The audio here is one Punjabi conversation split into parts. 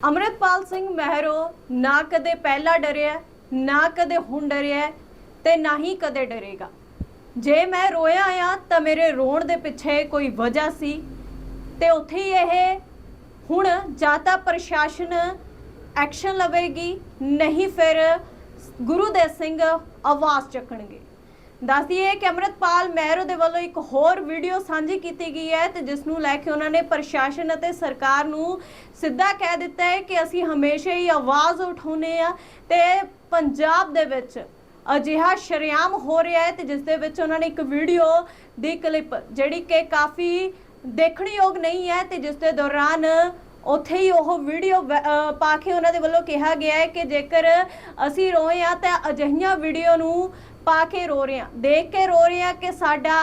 ਅਮਰਿਤਪਾਲ ਸਿੰਘ ਮਹਿਰੋ ਨਾ ਕਦੇ ਪਹਿਲਾਂ ਡਰਿਆ, ਨਾ ਕਦੇ ਹੁਣ ਡਰਿਆ ਤੇ ਨਾ ਹੀ ਕਦੇ ਡਰੇਗਾ। ਜੇ ਮੈਂ ਰੋਇਆ ਆ ਤਾਂ ਮੇਰੇ ਰੋਣ ਦੇ ਪਿੱਛੇ ਕੋਈ ਵਜ੍ਹਾ ਸੀ ਤੇ ਉੱਥੇ ਹੀ ਇਹ ਹੁਣ ਜਾਂ ਤਾਂ ਪ੍ਰਸ਼ਾਸਨ ਐਕਸ਼ਨ ਲਵੇਗੀ, ਨਹੀਂ ਫਿਰ ਗੁਰੂ ਦੇ ਸਿੰਘ ਆਵਾਜ਼ ਚੱਕਣਗੇ। ਦੱਸ ਦਈਏ ਕਿ ਅਮਰਿਤਪਾਲ ਮਹਿਰੋ ਦੇ ਵੱਲੋਂ ਇੱਕ ਹੋਰ ਵੀਡੀਓ ਸਾਂਝੀ ਕੀਤੀ ਗਈ ਹੈ ਤੇ ਜਿਸ ਨੂੰ ਲੈ ਕੇ ਉਹਨਾਂ ਨੇ ਪ੍ਰਸ਼ਾਸਨ ਅਤੇ ਸਰਕਾਰ ਨੂੰ ਸਿੱਧਾ ਕਹਿ ਦਿੱਤਾ ਹੈ ਕਿ ਅਸੀਂ ਹਮੇਸ਼ਾ ਹੀ ਆਵਾਜ਼ ਉਠਾਉਨੇ ਆ ਤੇ ਪੰਜਾਬ ਦੇ ਵਿੱਚ ਅਜਿਹਾ ਸ਼ਰੇਆਮ ਹੋ ਰਿਹਾ ਹੈ ਤੇ ਜਿਸ ਦੇ ਵਿੱਚ ਉਹਨਾਂ ਨੇ ਇੱਕ ਵੀਡੀਓ ਦੀ ਕਲਿੱਪ ਜਿਹੜੀ ਕਿ ਕਾਫੀ ਦੇਖਣਯੋਗ ਨਹੀਂ ਹੈ ਤੇ ਜਿਸ ਦੇ ਦੌਰਾਨ ਉੱਥੇ ਹੀ ਉਹ ਵੀਡੀਓ ਪਾ ਕੇ ਉਹਨਾਂ ਦੇ ਵੱਲੋਂ ਕਿਹਾ ਗਿਆ ਹੈ ਕਿ ਜੇਕਰ ਅਸੀਂ ਰੋਏ ਆ ਤਾਂ ਅਜਿਹੀਆਂ ਵੀਡੀਓ ਨੂੰ ਪਾ ਕੇ ਰੋ ਰਹੇ ਆ ਦੇਖ ਕੇ ਰੋ ਰਹੇ ਆ ਕਿ ਸਾਡਾ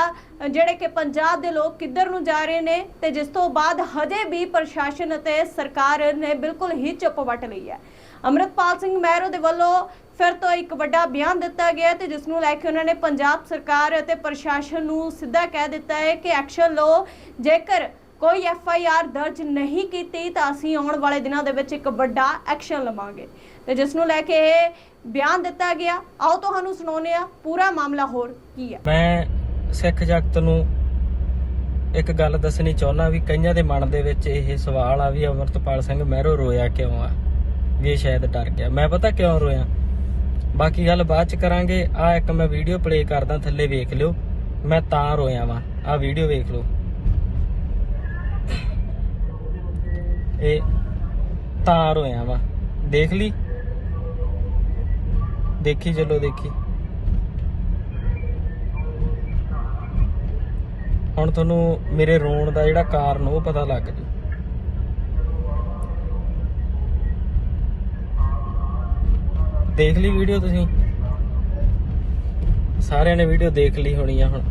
ਜਿਹੜੇ ਕਿ ਪੰਜਾਬ ਦੇ ਲੋਕ ਕਿੱਧਰ ਨੂੰ ਜਾ ਰਹੇ ਨੇ ਤੇ ਜਿਸ ਤੋਂ ਬਾਅਦ ਹਜੇ ਵੀ ਪ੍ਰਸ਼ਾਸਨ ਅਤੇ ਸਰਕਾਰ ਨੇ ਬਿਲਕੁਲ ਹੀ ਚੁੱਪ ਵੱਟ ਲਈ ਹੈ। ਅਮਰਿਤਪਾਲ ਸਿੰਘ ਮਹਿਰੋ ਦੇ ਵੱਲੋਂ ਫਿਰ ਤੋਂ ਇੱਕ ਵੱਡਾ ਬਿਆਨ ਦਿੱਤਾ ਗਿਆ ਹੈ ਤੇ ਜਿਸ ਨੂੰ ਲੈ ਕੇ ਉਹਨਾਂ ਨੇ ਪੰਜਾਬ ਸਰਕਾਰ ਅਤੇ ਪ੍ਰਸ਼ਾਸਨ ਨੂੰ ਸਿੱਧਾ ਕਹਿ ਦਿੱਤਾ ਹੈ ਕਿ ਐਕਸ਼ਨ ਲਓ। ਜੇਕਰ ਕੋਈ ਐਫ ਆਈ ਆਰ ਦਰਜ ਨਹੀਂ ਕੀਤੀ ਤਾਂ ਅਸੀਂ ਆਉਣ ਵਾਲੇ ਦਿਨਾਂ ਦੇ ਵਿੱਚ ਇੱਕ ਵੱਡਾ ਐਕਸ਼ਨ ਲਵਾਂਗੇ। ਤੇ ਜਿਸ ਨੂੰ ਲੈ ਕੇ ਇਹ ਬਿਆਨ ਦਿੱਤਾ ਗਿਆ, ਆਓ ਤੁਹਾਨੂੰ ਸੁਣਾਉਂਦੇ ਆ ਪੂਰਾ ਮਾਮਲਾ ਹੋਰ ਕੀ ਹੈ। ਮੈਂ ਸਿੱਖ ਜਗਤ ਨੂੰ ਇੱਕ ਗੱਲ ਦੱਸਣੀ ਚਾਹੁੰਦਾ ਵੀ ਕਈਆਂ ਦੇ ਮਨ ਦੇ ਵਿੱਚ ਇਹ ਸਵਾਲ ਆ ਵੀ ਅਮਰਤਪਾਲ ਸਿੰਘ ਮਹਿਰੋ ਰੋਇਆ ਕਿਉਂ ਆ? ਵੀ ਸ਼ਾਇਦ ਡਰ ਗਿਆ। ਮੈਂ ਪਤਾ ਕਿਉਂ ਰੋਇਆ? ਬਾਕੀ ਗੱਲ ਬਾਅਦ ਚ ਕਰਾਂਗੇ। ਆ ਇੱਕ ਮੈਂ ਵੀਡੀਓ ਪਲੇ ਕਰਦਾ, ਥੱਲੇ ਵੇਖ ਲਿਓ। ਮੈਂ ਤਾਂ ਰੋਇਆ ਵਾਂ। ਆ ਵੀਡੀਓ ਵੇਖ ਲਓ। ਇਹ ਤਾਂ ਰੋਇਆ ਵਾਂ। ਦੇਖ ਲਈ? ਦੇਖੀ, ਚਲੋ ਦੇਖੀ। ਹੁਣ ਤੁਹਾਨੂੰ ਮੇਰੇ ਰੋਣ ਦਾ ਜਿਹੜਾ ਕਾਰਨ ਉਹ ਪਤਾ ਲੱਗ ਜੂ। ਦੇਖ ਲਈ ਵੀਡੀਓ ਤੁਸੀਂ? ਸਾਰਿਆਂ ਨੇ ਵੀਡੀਓ ਦੇਖ ਲਈ ਹੋਣੀ ਆ ਹੁਣ।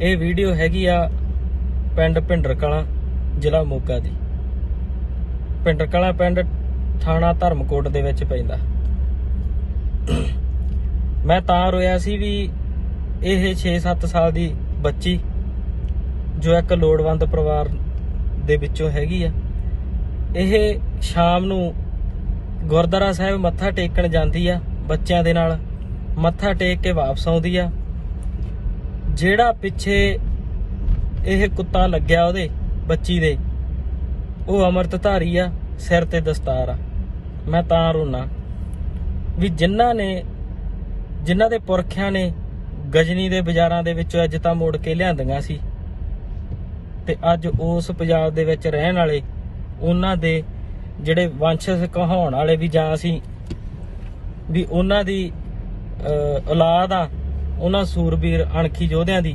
ਇਹ ਵੀਡੀਓ ਹੈਗੀ ਆ ਪਿੰਡ ਭਿੰਡਰ ਕਲਾਂ ਜ਼ਿਲ੍ਹਾ ਮੋਗਾ ਦੀ। ਪਿੰਡ ਕਲਾਂ ਪਿੰਡ, ਥਾਣਾ ਧਰਮਕੋਟ ਦੇ ਵਿੱਚ ਪੈਂਦਾ। ਮੈਂ ਤਾਂ ਰੋਇਆ ਸੀ ਵੀ ਇਹ 6-7 ਸਾਲ ਦੀ ਬੱਚੀ, ਜੋ ਇੱਕ ਲੋੜਵੰਦ ਪਰਿਵਾਰ ਦੇ ਵਿੱਚੋਂ ਹੈਗੀ ਆ, ਇਹ ਸ਼ਾਮ ਨੂੰ ਗੁਰਦੁਆਰਾ ਸਾਹਿਬ ਮੱਥਾ ਟੇਕਣ ਜਾਂਦੀ ਆ, ਬੱਚਿਆਂ ਦੇ ਨਾਲ। ਮੱਥਾ ਟੇਕ ਕੇ ਵਾਪਸ ਆਉਂਦੀ ਆ। ਜਿਹੜਾ ਪਿੱਛੇ ਇਹ ਕੁੱਤਾ ਲੱਗਿਆ ਉਹਦੇ, ਬੱਚੀ ਦੇ। ਉਹ ਅੰਮ੍ਰਿਤਧਾਰੀ ਆ ਸਿਰ ਤੇ ਦਸਤਾਰ ਆ। ਮੈਂ ਤਾਂ ਰੋਣਾ ਵੀ ਜਿਨ੍ਹਾਂ ਨੇ ਜਿਨ੍ਹਾਂ ਦੇ ਪੁਰਖਿਆਂ ਨੇ ਗਜਨੀ ਦੇ ਬਾਜ਼ਾਰਾਂ ਦੇ ਵਿੱਚੋਂ ਅੱਜ ਤਾਂ ਮੋੜ ਕੇ ਲਿਆਂਦੀਆਂ ਸੀ ਤੇ ਅੱਜ ਉਸ ਪੰਜਾਬ ਦੇ ਵਿੱਚ ਰਹਿਣ ਵਾਲੇ ਉਹਨਾਂ ਦੇ ਜਿਹੜੇ ਵੰਸ਼ਜ ਕਹਾਉਣ ਵਾਲੇ ਵੀ ਜਾਂ ਅਸੀਂ ਵੀ ਉਹਨਾਂ ਦੀ ਅਹ, ਔਲਾਦ ਆ ਉਹਨਾਂ ਸੂਰਬੀਰ ਅਣਖੀ ਯੋਧਿਆਂ ਦੀ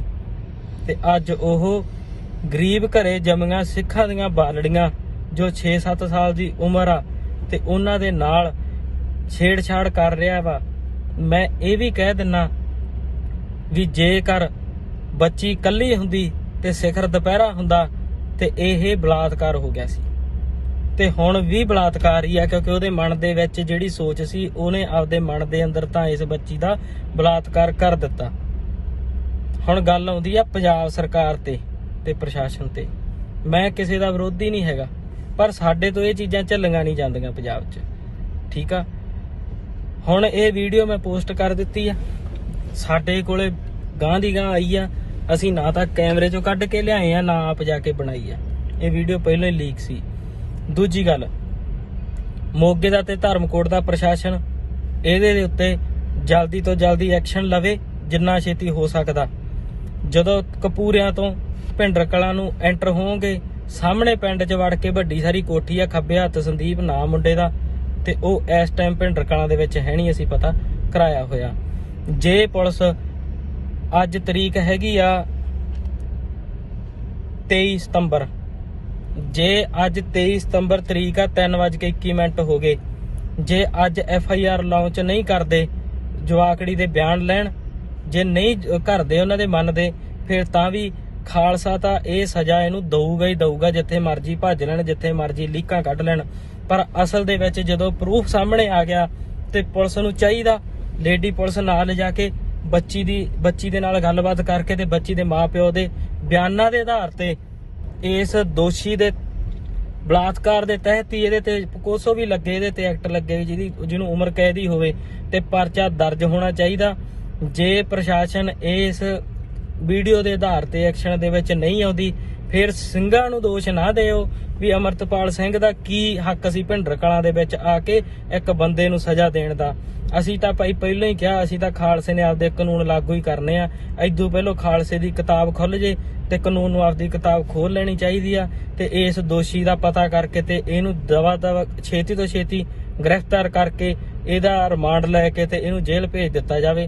ਤੇ ਅੱਜ ਉਹ ਗਰੀਬ ਘਰੇ ਜੰਮੀਆਂ ਸਿੱਖਾਂ ਦੀਆਂ ਬਾਲੜੀਆਂ ਜੋ 6-7 ਸਾਲ ਦੀ ਉਮਰ ਆ ਤੇ ਉਹਨਾਂ ਦੇ ਨਾਲ ਛੇੜਛਾੜ ਕਰ ਰਿਹਾ ਵਾ। ਮੈਂ ਇਹ ਵੀ ਕਹਿ ਦਿੰਨਾ ਵੀ ਜੇਕਰ ਬੱਚੀ ਇਕੱਲੀ ਹੁੰਦੀ ਤੇ ਸਿਖਰ ਦੁਪਹਿਰਾ ਹੁੰਦਾ ਤੇ ਇਹ ਬਲਾਤਕਾਰ ਹੋ ਗਿਆ ਸੀ। ਤੇ ਹੁਣ ਵੀ ਬਲਾਤਕਾਰ ਹੀ ਆ ਕਿਉਂਕਿ ਉਹਦੇ ਮਨ ਦੇ ਵਿੱਚ ਜਿਹੜੀ ਸੋਚ ਸੀ, ਉਹਨੇ ਆਪਦੇ ਮਨ ਦੇ ਅੰਦਰ ਤਾਂ ਇਸ ਬੱਚੀ ਦਾ ਬਲਾਤਕਾਰ ਕਰ ਦਿੱਤਾ। ਹੁਣ ਗੱਲ ਆਉਂਦੀ ਆ ਪੰਜਾਬ ਸਰਕਾਰ ਤੇ। ਤੇ ਪ੍ਰਸ਼ਾਸਨ ਤੇ। ਮੈਂ ਕਿਸੇ ਦਾ ਵਿਰੋਧੀ ਨਹੀਂ ਹੈਗਾ, ਪਰ ਸਾਡੇ ਤੋਂ ਇਹ ਚੀਜ਼ਾਂ ਝੱਲੀਆਂ ਨਹੀਂ ਜਾਂਦੀਆਂ ਪੰਜਾਬ 'ਚ। ਠੀਕ ਆ? ਹੁਣ ਇਹ ਵੀਡੀਓ ਮੈਂ ਪੋਸਟ ਕਰ ਦਿੱਤੀ ਆ। ਸਾਡੇ ਕੋਲੇ ਗਾਂ ਦੀ ਗਾਂ ਆਈ ਆ। ਅਸੀਂ ਨਾ ਤਾਂ ਕੈਮਰੇ 'ਚੋਂ ਕੱਢ ਕੇ ਲਿਆਏ ਆ, ਨਾ ਆਪ ਜਾ ਕੇ ਬਣਾਈ ਆ। ਇਹ ਵੀਡੀਓ ਪਹਿਲਾਂ ਹੀ ਲੀਕ ਸੀ। ਦੂਜੀ ਗੱਲ, ਮੋਗੇ ਦਾ ਤੇ ਧਰਮਕੋਟ ਦਾ ਪ੍ਰਸ਼ਾਸਨ ਇਹਦੇ ਦੇ ਉੱਤੇ ਜਲਦੀ ਤੋਂ ਜਲਦੀ ਐਕਸ਼ਨ ਲਵੇ, ਜਿੰਨਾ ਛੇਤੀ ਹੋ ਸਕਦਾ। ਜਦੋਂ ਕਪੂਰਿਆਂ ਤੋਂ ਭਿੰਡਰ ਕਲਾਂ ਨੂੰ ਐਂਟਰ ਹੋਣਗੇ ਸਾਹਮਣੇ ਪਿੰਡ 'ਚ ਵੜ ਕੇ ਵੱਡੀ ਸਾਰੀ ਕੋਠੀ ਆ, ਖੱਬੇ ਹੱਥ ਸੰਦੀਪ ਨਾਮ ਮੁੰਡੇ ਦਾ, ਤੇ ਉਹ ਇਸ ਟਾਈਮ ਭਿੰਡਰ ਕਲਾਂ ਦੇ ਵਿੱਚ ਹੈ ਨਹੀਂ, ਅਸੀਂ ਪਤਾ ਕਰਾਇਆ ਹੋਇਆ। ਜੇ ਪੁਲਿਸ ਅੱਜ ਤਰੀਕ ਹੈਗੀ ਆ 23 ਸਤੰਬਰ, ਜੇ ਅੱਜ 23 ਸਤੰਬਰ ਤਰੀਕ ਆ 3:21 ਮਿੰਟ ਹੋ ਗਏ, ਜੇ ਅੱਜ ਐਫ ਆਈ ਆਰ ਲਾਂਚ ਨਹੀਂ ਕਰਦੇ, ਜਵਾਕੜੀ ਦੇ ਬਿਆਨ ਲੈਣ ਜੇ ਨਹੀਂ ਜ- ਕਰਦੇ ਉਹਨਾਂ ਦੇ ਮੰਨਦੇ ਫਿਰ ਤਾਂ ਵੀ ਖਾਲਸਾ ਤਾਂ ਇਹ ਸਜ਼ਾ ਇਹਨੂੰ ਦਊਗਾ ਹੀ ਦਊਗਾ, ਜਿੱਥੇ ਮਰਜ਼ੀ ਭੱਜ ਲੈਣ, ਜਿੱਥੇ ਮਰਜ਼ੀ ਲੀਕਾਂ ਕੱਢ ਲੈਣ। ਪਰ ਅਸਲ ਦੇ ਵਿੱਚ ਜਦੋਂ ਪ੍ਰੂਫ ਸਾਹਮਣੇ ਆ ਗਿਆ ਤੇ ਪੁਲਿਸ ਨੂੰ ਚਾਹੀਦਾ ਲੇਡੀ ਪੁਲਿਸ ਨਾਲ ਜਾ ਕੇ ਬੱਚੀ ਦੀ, ਬੱਚੀ ਦੇ ਨਾਲ ਗੱਲਬਾਤ ਕਰਕੇ ਤੇ ਬੱਚੀ ਦੇ ਮਾਪਿਓ ਦੇ ਬਿਆਨਾਂ ਦੇ ਆਧਾਰ ਤੇ ਇਸ ਦੋਸ਼ੀ ਦੇ ਬਲਾਤਕਾਰ ਦੇ ਤਹਿਤ ਹੀ ਇਹਦੇ ਤੇ ਕੋਸੋ ਵੀ ਲੱਗੇ, ਇਹਦੇ ਤੇ ਐਕਟ ਲੱਗੇ ਜਿਹਦੀ, ਜਿਹਨੂੰ ਉਮਰ ਕੈਦ ਹੀ ਹੋਵੇ ਤੇ ਪਰਚਾ ਦਰਜ ਹੋਣਾ ਚਾਹੀਦਾ। ਜੇ ਪ੍ਰਸ਼ਾਸਨ ਇਸ ਵੀਡੀਓ ਦੇ ਆਧਾਰ ਤੇ ਐਕਸ਼ਨ ਦੇ ਵਿੱਚ ਨਹੀਂ ਆਉਂਦੀ, ਫਿਰ ਸਿੰਘਾਂ ਨੂੰ ਦੋਸ਼ ਨਾ ਦਿਓ ਵੀ ਅਮਰਤਪਾਲ ਸਿੰਘ ਦਾ ਕੀ ਹੱਕ ਸੀ ਭਿੰਡਰ ਕਲਾਂ ਦੇ ਵਿੱਚ ਆ ਕੇ ਇੱਕ ਬੰਦੇ ਨੂੰ ਸਜ਼ਾ ਦੇਣ ਦਾ। ਅਸੀਂ ਤਾਂ ਭਾਈ ਪਹਿਲਾਂ ਹੀ ਕਿਹਾ, ਅਸੀਂ ਤਾਂ ਖਾਲਸੇ ਨੇ ਆਪਦੇ ਕਾਨੂੰਨ ਲਾਗੂ ਹੀ ਕਰਨੇ ਆ। ਐਦੋਂ ਪਹਿਲਾਂ ਖਾਲਸੇ ਦੀ ਕਿਤਾਬ ਖੁੱਲ ਜੇ ਤੇ ਕਾਨੂੰਨ ਨੂੰ ਆਪਦੀ ਕਿਤਾਬ ਖੋਲ ਲੈਣੀ ਚਾਹੀਦੀ ਆ ਤੇ ਇਸ ਦੋਸ਼ੀ ਦਾ ਪਤਾ ਕਰਕੇ ਤੇ ਇਹਨੂੰ ਦਵਾ ਦਵਾ ਛੇਤੀ ਤੋਂ ਛੇਤੀ ਗ੍ਰਿਫਤਾਰ ਕਰਕੇ ਇਹਦਾ ਰਿਮਾਂਡ ਲੈ ਕੇ ਤੇ ਇਹਨੂੰ ਜੇਲ੍ਹ ਭੇਜ ਦਿੱਤਾ ਜਾਵੇ।